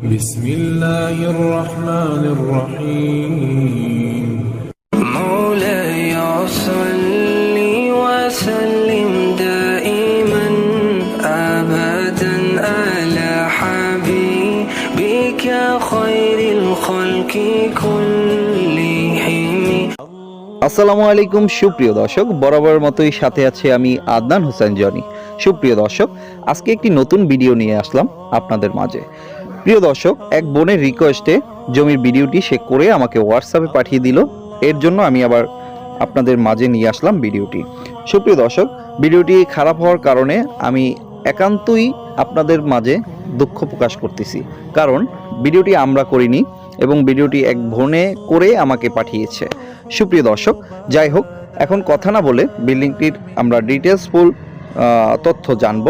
بسم الله الرحمن الرحيم مولاي صل وسلم دائما ابدا على حبيبك خير الخلق كلهم আসসালামু আলাইকুম সুপ্রিয় দর্শক বরাবর মতোই সাথে আছে আমি আদনান হোসেন জনি সুপ্রিয় দর্শক আজকে একটি নতুন ভিডিও নিয়ে আসলাম আপনাদের মাঝে প্রিয় দর্শক, এক বোনের রিকোয়েস্টে জমির ভিডিওটি সে করে আমাকে হোয়াটসঅ্যাপে পাঠিয়ে দিল। এর জন্য আমি আবার আপনাদের মাঝে নিয়ে আসলাম ভিডিওটি। সুপ্রিয় দর্শক, ভিডিওটি খারাপ হওয়ার কারণে আমি একান্তই আপনাদের মাঝে দুঃখ প্রকাশ করতেছি। কারণ ভিডিওটি আমরা করিনি এবং ভিডিওটি এক বোনে করে আমাকে পাঠিয়েছে। সুপ্রিয় দর্শক, যাই হোক, এখন কথা না বলে বিল্ডিংটির আমরা ডিটেলস ফুল তথ্য জানব।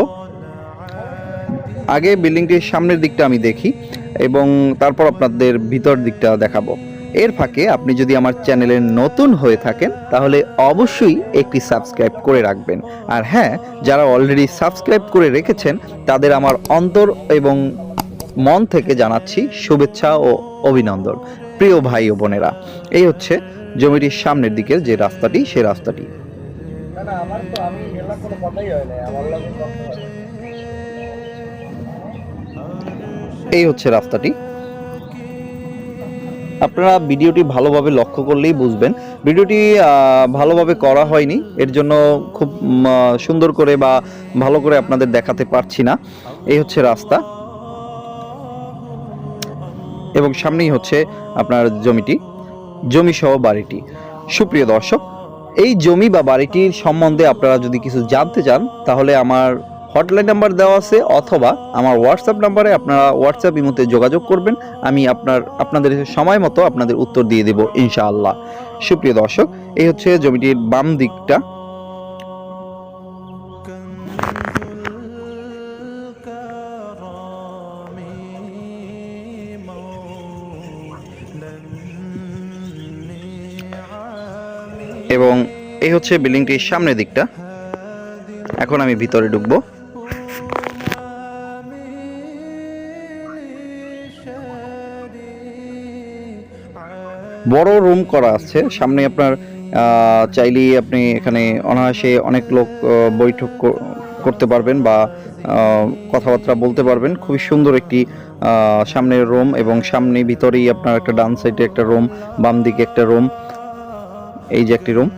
আগে বিল্ডিংটির সামনের দিকটা আমি দেখি এবং তারপর আপনাদের ভিতর দিকটা দেখাবো। এর ফাঁকে আপনি যদি আমার চ্যানেলে নতুন হয়ে থাকেন, তাহলে অবশ্যই একটি সাবস্ক্রাইব করে রাখবেন। আর হ্যাঁ যারা অলরেডি সাবস্ক্রাইব করে রেখেছেন, তাদের আমার অন্তর এবং মন থেকে জানাচ্ছি শুভেচ্ছা ও অভিনন্দন। প্রিয় ভাই ও বোনেরা, এই হচ্ছে জমিটির সামনের দিকের যে রাস্তাটি সে রাস্তাটি। এই হচ্ছে রাস্তাটি। আপনারা ভিডিওটি ভালোভাবে লক্ষ্য করলেই বুঝবেন। ভিডিওটি ভালোভাবে করা হয়নি। এর জন্য খুব সুন্দর করে বা ভালো করে আপনাদের দেখাতে পারছি না। এই হচ্ছে রাস্তা। এবং সামনেই হচ্ছে আপনার জমিটি জমি সহ বাড়িটি। সুপ্রিয় দর্শক, এই জমি বা বাড়িটির সম্বন্ধে আপনারা যদি কিছু জানতে চান, তাহলে আমার হটলাইন নাম্বার দেওয়া আছে অথবা আমার হোয়াটসঅ্যাপ নাম্বারে আপনারা হোয়াটসঅ্যাপ ইমোতে যোগাযোগ করবেন। আমি আপনার, আপনাদের সময় মতো আপনাদের উত্তর দিয়ে দেব ইনশাআল্লাহ। সুপ্রিয় দর্শক, এই হচ্ছে জমিটির বাম দিকটা। এবং এই হচ্ছে বিল্ডিংটির সামনের দিকটা। এখন আমি ভিতরে ঢুকবো। বড় রুম করা আছে। সামনে আপনার চাইলেই আপনি এখানে অনায়াসে অনেক লোক বৈঠক করতে পারবেন বা কথাবার্তা বলতে পারবেন। খুবই সুন্দর একটি সামনের রুম এবং সামনে ভিতরেই আপনার একটা ডান সাইডে একটা রুম বাম দিকে একটা রুম এই যে একটি রুম